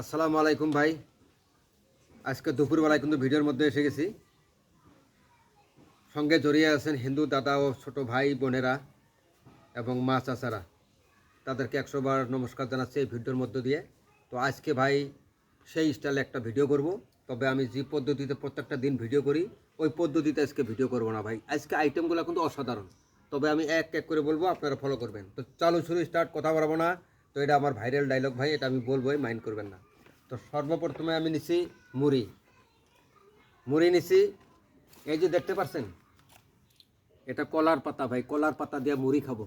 আসসালামু আলাইকুম ভাই। আজকে দুপুরবেলায় কিন্তু ভিডিওর মধ্যে এসে গেছি। সঙ্গে জড়িয়ে আছেন হিন্দু দাদা ও ছোট ভাই বোনেরা এবং মা চাচারা। তাদেরকে একশো বার নমস্কার জানাচ্ছি এই ভিডিওর মধ্য দিয়ে। তো আজকে ভাই সেই স্টাইলে একটা ভিডিও করব। তবে আমি যে পদ্ধতিতে প্রত্যেকটা দিন ভিডিও করি, ওই পদ্ধতিতে আজকে ভিডিও করব না ভাই। আজকে আইটেমগুলো কিন্তু অসাধারণ। তবে আমি এক এক করে বলব, আপনারা ফলো করবেন। তো চালু শুরু স্টার্ট কথা বলব না। তো এটা আমার ভাইরাল ডায়লগ ভাই, এটা আমি বলবোই মাইন্ড করবেন না। তো সর্বপ্রথমে আমি নিছি মুড়ি। মুড়ি নিছি, এই যে দেখতে পাচ্ছেন এটা কলার পাতা ভাই, কলার পাতা দিয়ে মুড়ি খাব।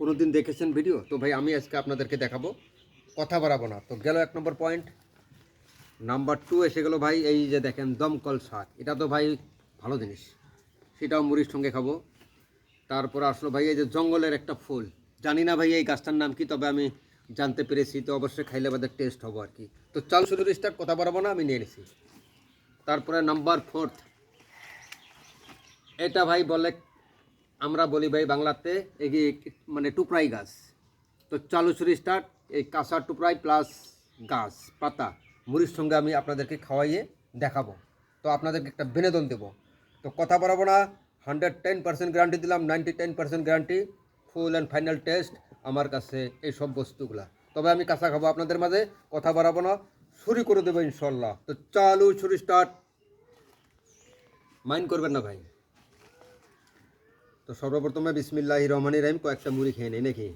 কোনো দিন দেখেছেন ভিডিও? তো ভাই, আমি আজকে আপনাদেরকে দেখাবো, কথা বাড়াবো না। তো গেল এক নম্বর পয়েন্ট নাম্বার টু এসে গেলো ভাই, এই যে দেখেন, দমকল শাক এটা তো ভাই ভালো জিনিস। সেটাও মুড়ির সঙ্গে খাব। তারপর আসলো ভাই, এই যে জঙ্গলের একটা ফুল। জানি না ভাই, এই গাছটার নাম কি, তবে আমি জানতে পেরেছি তো অবশ্যই খাইলে আমাদের টেস্ট হব আর কি তো চাল শুরু স্টার্ট কথা বাড়াবো না আমি নিয়ে নিছি তারপরে নাম্বার ফোর্থ এটা ভাই বলে আমরা বলি ভাই বাংলাতে এগিয়ে মানে টুকরাই গাছ তো চালু শুরু স্টার্ট এই কাঁচা টুকরাই প্লাস গাছ পাতা মুড়ির সঙ্গে আমি আপনাদেরকে খাওয়াইয়ে দেখাবো তো আপনাদেরকে একটা বিনোদন দেবো তো কথা বলাবো না হান্ড্রেড টেন পার্সেন্ট গ্যারান্টি দিলাম ninety ten percent guarantee full and final test আমার কাছে এই সব বস্তুগুলা। তবে আমি কাঁচা খাব আপনাদের মাঝে, কথা বাড়াবো না শুরু করে দেবো ইনশাল্লাহ তো চালু শুরু স্টার্ট মাইন্ড করবেন না ভাই। তো সর্বপ্রথমে বিসমিল্লাহ রহমানি রাহিম, কয়েকটা মুড়ি খেয়ে নেই নাকি?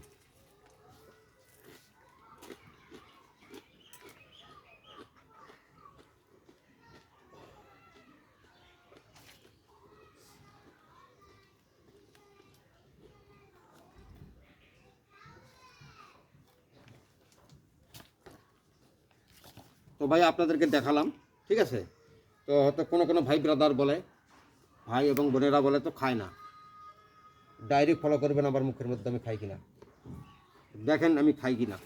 তো ভাই আপনাদেরকে দেখালাম, ঠিক আছে? তো হয়তো কোনো কোনো ভাই ব্রাদার বলে, ভাই এবং বোনেরা বলে তো খায় না। ডাইরেক্ট ফলো করবেন আমার মুখের মধ্যে আমি খাই কিনা। দেখেন আমি খাই কিনা।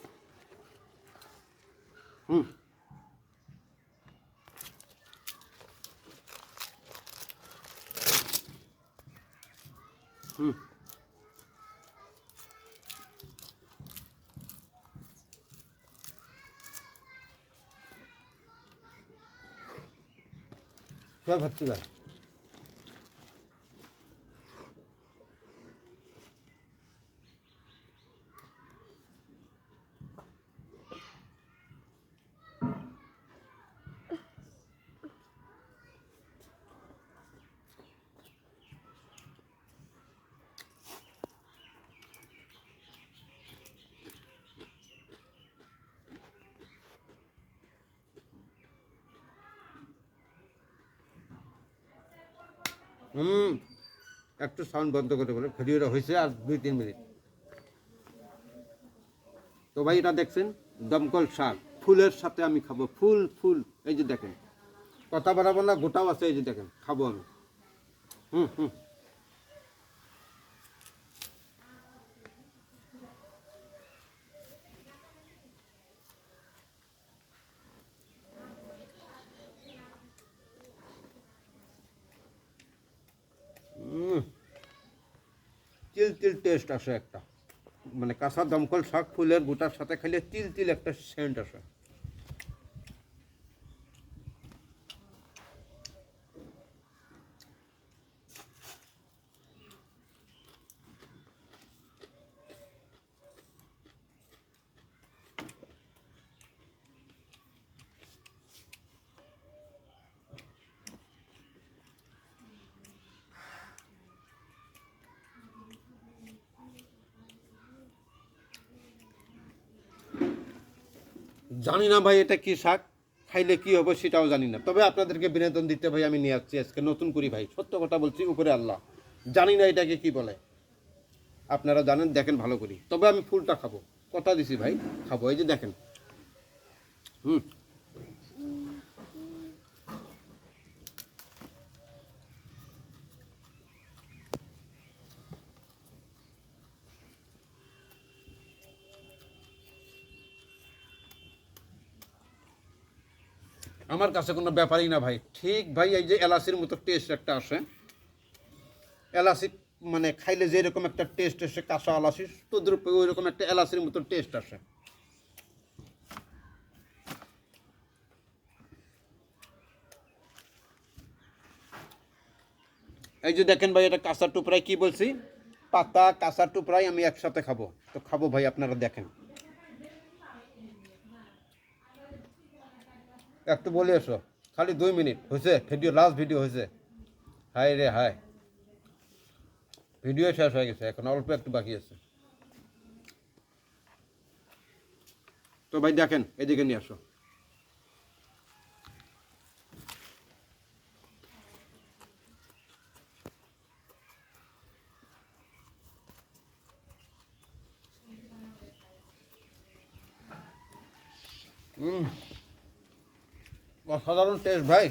হুম। হুম। চল ভাবছি ভাই হুম। একটু সাউন্ড বন্ধ করে বলে ভিডিওটা হয়েছে আর দুই, তিন মিনিট। তো ভাই এটা দেখছেন? দমকল শাক ফুলের সাথে আমি খাব, ফুল ফুল। এই যে দেখেন, কথা বাড়াবো না, গোটাও আছে, এই যে দেখেন, খাব আমি। হুম হুম। তিল টেস্ট আসে একটা। মানে কাঁচা দমকল শাক ফুলের গোটার সাথে খাইলে তিল তিল একটা সেন্ট আসে। জানি না ভাই, এটা কি শাক? খাইলে কি হবে সেটাও জানি না। তবে আপনাদেরকে বিনোদন দিতে ভাই, আমি নিয়ে আসছি আজকে নতুন করি ভাই। সত্য কথা বলছি, উপরে আল্লাহ। জানি না এটাকে কি বলে। আপনারা জানেন, দেখেন ভালো করি। তবে আমি ফুলটা খাব। কথা দিছি ভাই, খাব। এই যে দেখেন। হুম। আমার কাছে কোনো ব্যাপারই না ভাই। ঠিক ভাই, এই যে এলাচির মতো টেস্ট একটা আসে। এলাচি মানে খাইলে যেরকম একটা টেস্ট আসে, কাঁচা এলাচি তদ্রুপে ওই রকম একটা এলাচির মতো টেস্ট আসে। এই যে দেখেন ভাই, এটা কাঁচা টুপরাই কি বলছি? পাতা, কাঁচা টুপরাই আমি একসাথে খাব। তো খাব ভাই, আপনারা দেখেন। একটু বলে এসো খালি দুই মিনিট হয়েছে ভিডিও লাস্ট ভিডিও হয়েছে হাই রে হাই। ভিডিও শেষ হয়ে গেছে, এখন অল্প একটু বাকি আছে। তো ভাই দেখেন, এদিকে নিয়ে আসো হুম অসাধারণ টেস্ট ভাই